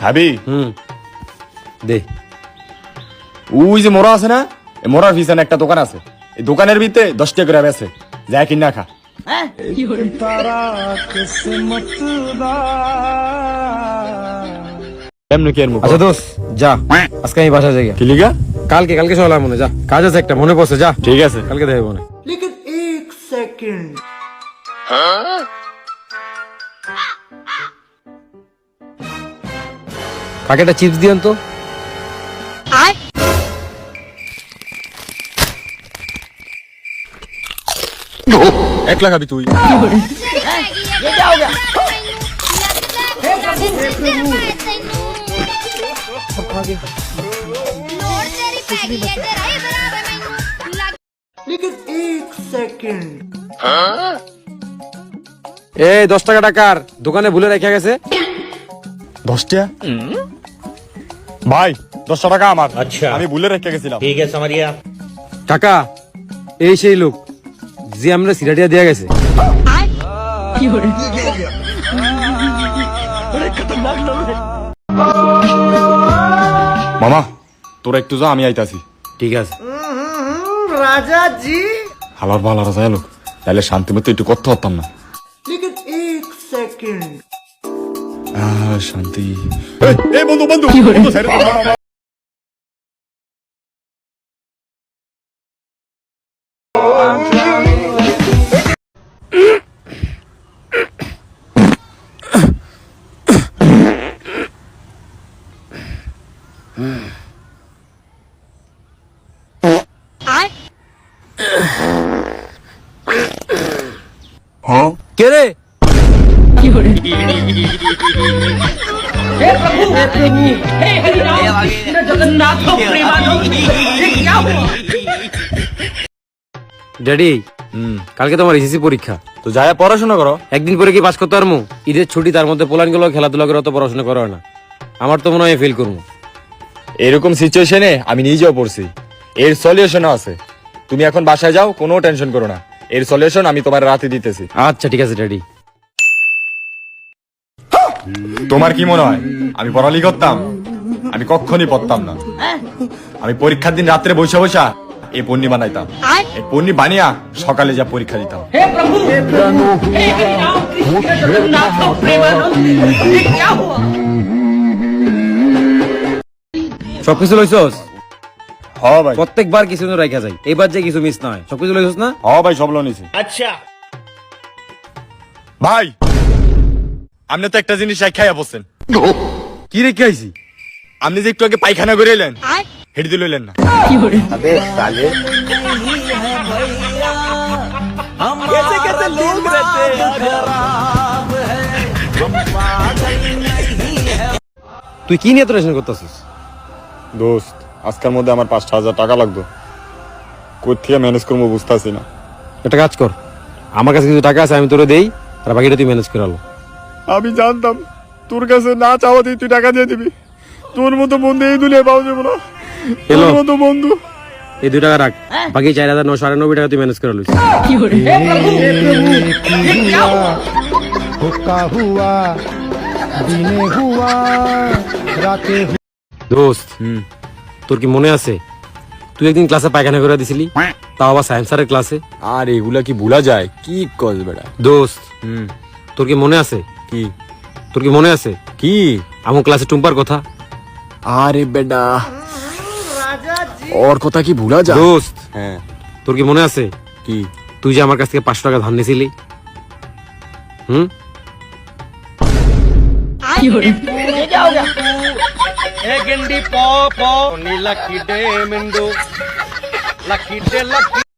খাবি? হুম। দে। ওই যে মোরা আছে না মোরার ভিসানে একটা দোকান আছে। এই দোকানের ভিতরে দশ টাকা করে বেছে কিনা খা। হ্যাঁ? আচ্ছা দোস যা। হ্যাঁ। আজকে আমি বাসা যাই। কিলিগা কালকে কালকে সকালে মনে যা। কাজ আছে একটা মনে পড়ছে যা। ঠিক আছে। কালকে দেখে মনে সেকেন্ড। হ্যাঁ? প্যাকেটটা চিপস দিও তো। এক খাবি তুই। এই দশ টাকা টাকার দোকানে ভুলে রেখে গেছে। দশটা ভাই দশশো টাকা আমার। আচ্ছা। আমি ভুলে রেখে গেছিলাম। ঠিক আছে আমারিয়া কাকা এই সেই লোক যে আমরা সিরাটিয়া দেয়া গেছে। মামা তোরা একটু যা আমি আইতাছি। ঠিক আছে। রাজা জি হালার ভালো আছে লোক তাহলে শান্তি মতো একটু করতে পারতাম না। সেকেন্ড আহ, শান্তি। এই, এই বন্ধু বন্ধু বন্ধু, ছেড়ে দে, মামা, মামা। কে রে ড্যাডি হুম কালকে তোমার এসএসসি পরীক্ষা। তো যায় পড়াশোনা করো। একদিন পরে কি পাস করতে পারব ঈদের ছুটি তার মধ্যে পোলানগুলো খেলাধুলা করে অত পড়াশোনা করা হয় না। আমার তো মনে হয় ফেল করব এরকম সিচুয়েশনে আমি নিজেও পড়ছি। এর সলিউশনও আছে। তুমি এখন বাসায় যাও কোনো টেনশন করো না। এর সলিউশন আমি তোমার রাতে দিতেছি। আচ্ছা ঠিক আছে ড্যাডি তোমার কি মনে হয়? আমি পড়ালি করতাম? আমি কখনই পড়তাম না। আমি পরীক্ষার দিন রাত্রে বৈশা বৈশা এই পন্নি বানাইতাম। এই পন্নি বানিয়া সকালে যা পরীক্ষা দিতাম। সবকিছু লইছস? হ ভাই। প্রত্যেকবার কিছু রাখা যায়। এবার যে কিছু মিস নয় না? হ হ্যাঁ ভাই সব লইছি আচ্ছা। ভাই! আপনি তো একটা জিনিস খাইয়া বসছেন কি রেখে আইছি আপনি যে একটু আগে পায়খানা করে এলেন হেঁটে দিল এলেন না। তুই কি নিয়ে টেনশন করতেছিস? দোস্ত আজকের মধ্যে আমার পাঁচটা হাজার টাকা লাগতো। কোথেকে ম্যানেজ করব বুঝতেছি না। একটা কাজ কর। আমার কাছে কিছু টাকা আছে আমি তোরে দেই আর বাকিটা তুই ম্যানেজ করে আলো। আমি জানতাম তোর কাছে না চাওয়াতেই তুই টাকা দিয়ে দিবি। তোর মতো বন্ধু এই দুনিয়ায় পাওয়া যাবে না। এলো। তোর মতো বন্ধু। এই দুই টাকা রাখ। বাকি চার হাজার নশো আটানব্বই টাকা তুই ম্যানেজ করে আলো দোস্ত তোর কি মনে আছে? তুই একদিন ক্লাসে পায়খানা করে দিছিলি? তাও আবার সায়েন্স স্যারের ক্লাসে আর এগুলা কি ভুলা যায়? কি কস বেড়া দোস্ত হুম। তোর কি মনে আছে? কি? তোর কি মনে আছে? কি? আমার ক্লাসে টুম্পার কথা? আরে বেডা ওর কথা কি ভুলা যায়? দোস্ত হ্যাঁ। তোর কি মনে আছে? কি? তুই যে আমার কাছ থেকে পাঁচশো টাকা ধার নিয়েছিলি? হুম? Lucky day মেন্ডো। Lucky day lucky